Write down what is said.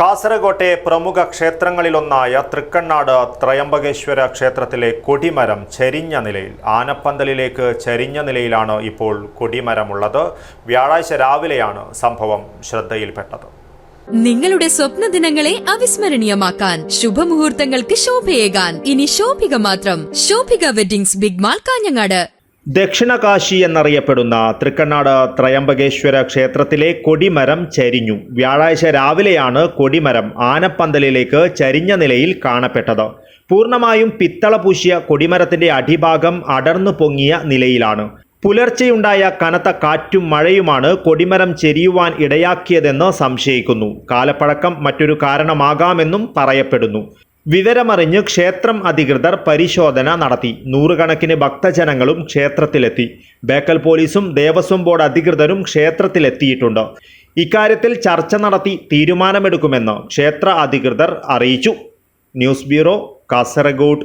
കാസർഗോട്ടെ പ്രമുഖ ക്ഷേത്രങ്ങളിലൊന്നായ തൃക്കണ്ണാട് ത്രയംബകേശ്വര ക്ഷേത്രത്തിലെ കൊടിമരം ചരിഞ്ഞ നിലയിൽ ആനപ്പന്തലിലേക്ക് ചരിഞ്ഞ നിലയിലാണ് ഇപ്പോൾ കൊടിമരമുള്ളത്. വ്യാഴാഴ്ച രാവിലെയാണ് സംഭവം ശ്രദ്ധയിൽപ്പെട്ടത്. നിങ്ങളുടെ സ്വപ്ന ദിനങ്ങളെ അവിസ്മരണീയമാക്കാൻ ശുഭമുഹൂർത്തങ്ങൾക്ക് ശോഭയേകാൻ. ഇനി ശോഭിക മാത്രം. Shobhika weddings big mall Kanhangad. Dakshinakashi എന്നറിയപ്പെടുന്ന തൃക്കണ്ണാട് ത്രയംബകേശ്വര ക്ഷേത്രത്തിലെ കൊടിമരം ചരിഞ്ഞു. വ്യാഴാഴ്ച രാവിലെയാണ് കൊടിമരം ആനപ്പന്തലിലേക്ക് ചരിഞ്ഞ നിലയിൽ കാണപ്പെട്ടത്. പൂർണമായും പിത്തള പൂശിയ കൊടിമരത്തിന്റെ അടിഭാഗം അടർന്നു പൊങ്ങിയ നിലയിലാണ്. പുലർച്ചെയുണ്ടായ കനത്ത കാറ്റും മഴയുമാണ് കൊടിമരം ചെരിയുവാൻ ഇടയാക്കിയതെന്ന് സംശയിക്കുന്നു. കാലപ്പഴക്കം മറ്റൊരു കാരണമാകാമെന്നും പറയപ്പെടുന്നു. വിവരമറിഞ്ഞ് ക്ഷേത്രം അധികൃതർ പരിശോധന നടത്തി. നൂറുകണക്കിന് ഭക്തജനങ്ങളും ക്ഷേത്രത്തിലെത്തി. ബേക്കൽ പോലീസും ദേവസ്വം ബോർഡ് അധികൃതരും ക്ഷേത്രത്തിലെത്തിയിട്ടുണ്ട്. ഇക്കാര്യത്തിൽ ചർച്ച നടത്തി തീരുമാനമെടുക്കുമെന്ന് ക്ഷേത്ര അധികൃതർ അറിയിച്ചു. News bureau Kasaragod.